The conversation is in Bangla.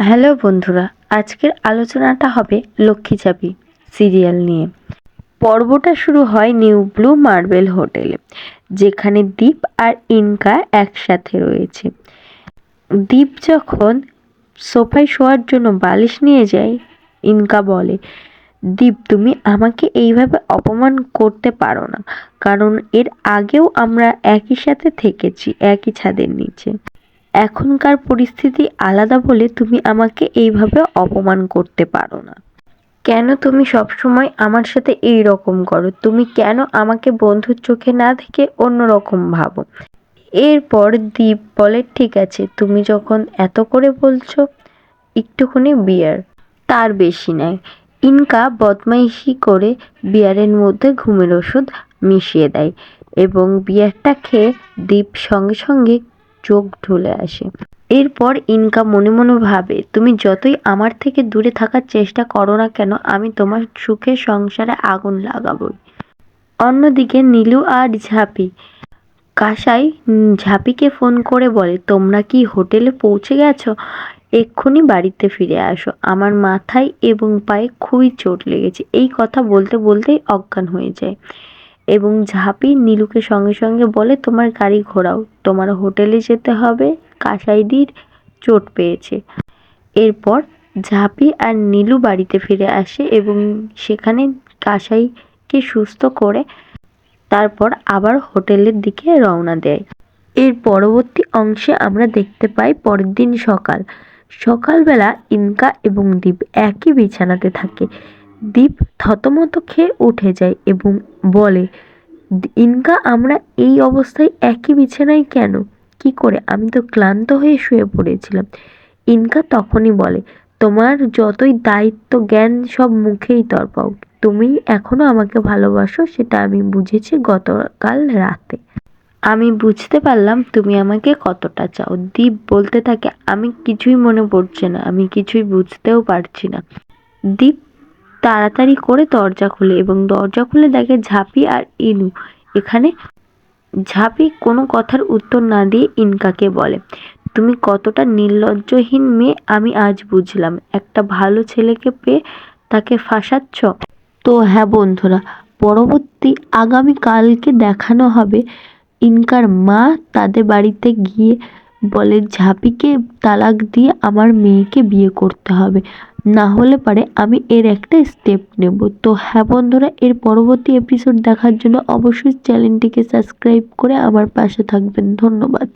হ্যালো বন্ধুরা, আজকের আলোচনাটা হবে লক্ষ্মী চাবি সিরিয়াল নিয়ে। পর্বটা শুরু হয় নিউ ব্লু মার্বেল হোটেলে, যেখানে দীপ আর ইনকা একসাথে রয়েছে। দীপ যখন সোফায় শোয়ার জন্য বালিশ নিয়ে যায়, ইনকা বলে দীপ তুমি আমাকে এইভাবে অপমান করতে পারো না, কারণ এর আগেও আমরা একই সাথে থেকেছি, একই ছাদের নিচে। এখনকার পরিস্থিতি আলাদা বলে তুমি আমাকে এইভাবে অপমান করতে পারো না। কেন তুমি সবসময় আমার সাথে এই রকম করো? তুমি কেন আমাকে বন্ধুর চোখে না দেখে অন্যরকম ভাবো? এরপর দীপ বলে, ঠিক আছে, তুমি যখন এত করে বলছো, একটুখানি বিয়ার। তার বেশি নয় ইনকা বদমাইশি করে বিয়ারের মধ্যে ঘুমের ওষুধ মিশিয়ে দেয় এবং বিয়ারটা খেয়ে দীপ সঙ্গে সঙ্গে চোখ ঢুলে আসে। এরপর ইনকা মনে মনে ভাবে, তুমি যতই আমার থেকে দূরে থাকার চেষ্টা করো না কেন, আমি তোমার সুখের সংসারে আগুন লাগাবই। অন্যদিকে নীলু আর ঝাঁপি, কাসাই ঝাঁপিকে ফোন করে বলে, তোমরা কি হোটেলে পৌঁছে গেছো? এক্ষুনি বাড়িতে ফিরে আসো। আমার মাথায় এবং পায়ে খুবই চোট লেগেছে। এই কথা বলতে বলতেই অজ্ঞান হয়ে যায়। এবং ঝাঁপি নীলুকে সঙ্গে সঙ্গে বলে, তোমার গাড়ি ঘোরাও। তোমার হোটেলে যেতে হবে। কাসাইদির চোট পেয়েছে। এরপর ঝাঁপি আর নীলু বাড়িতে ফিরে আসে এবং সেখানে কাসাইকে সুস্থ করে তারপর আবার হোটেলের দিকে রওনা দেয়। এর পরবর্তী অংশে আমরা দেখতে পাই পরের দিন সকাল। সকালবেলা ইনকা এবং দীপ একই বিছানাতে থাকে। দীপ থতমত খেয়ে উঠে যায় এবং বলে, ইনকা, আমরা এই অবস্থায় একই বিছানায় কেন? কি করে? আমি তো ক্লান্ত হয়ে শুয়ে পড়েছিলাম। ইনকা তখনই বলে, তোমার যতই দায়িত্ব, জ্ঞান সব মুখেই তরপাও তুমি এখনও আমাকে ভালোবাসো, সেটা আমি বুঝেছি গতকাল রাতে। আমি বুঝতে পারলাম তুমি আমাকে কতটা চাও। দীপ বলতে থাকে, আমি কিছুই মনে পড়ছে না, আমি কিছুই বুঝতেও পারছি না। দীপ তাড়াতাড়ি করে দরজা খুলে এবং দরজা খুলে দেখে ঝাঁপি আর ইনু। এখানে ঝাঁপি কোনো কথার উত্তর না দিয়ে ইনকাকে বলে, তুমি কতটা নির্লজ্জহীন মেয়ে, আমি আজ বুঝলাম। একটা ভালো ছেলেকে পেয়ে তাকে ফাঁসাচ্ছ? তো হ্যাঁ বন্ধুরা, পরবর্তী আগামী কালকে দেখানো হবে ইনকার মা তাদের বাড়িতে গিয়ে বলে, ঝাঁপিকে তালাক দিয়ে আমার মেয়েকে বিয়ে করতে হবে। না হলে পারে আমি এর একটা স্টেপ নেব। তো হ্যাঁ বন্ধুরা, এর পরবর্তী এপিসোড দেখার জন্য অবশ্যই চ্যানেলটিকে সাবস্ক্রাইব করে আমার পাশে থাকবেন। ধন্যবাদ।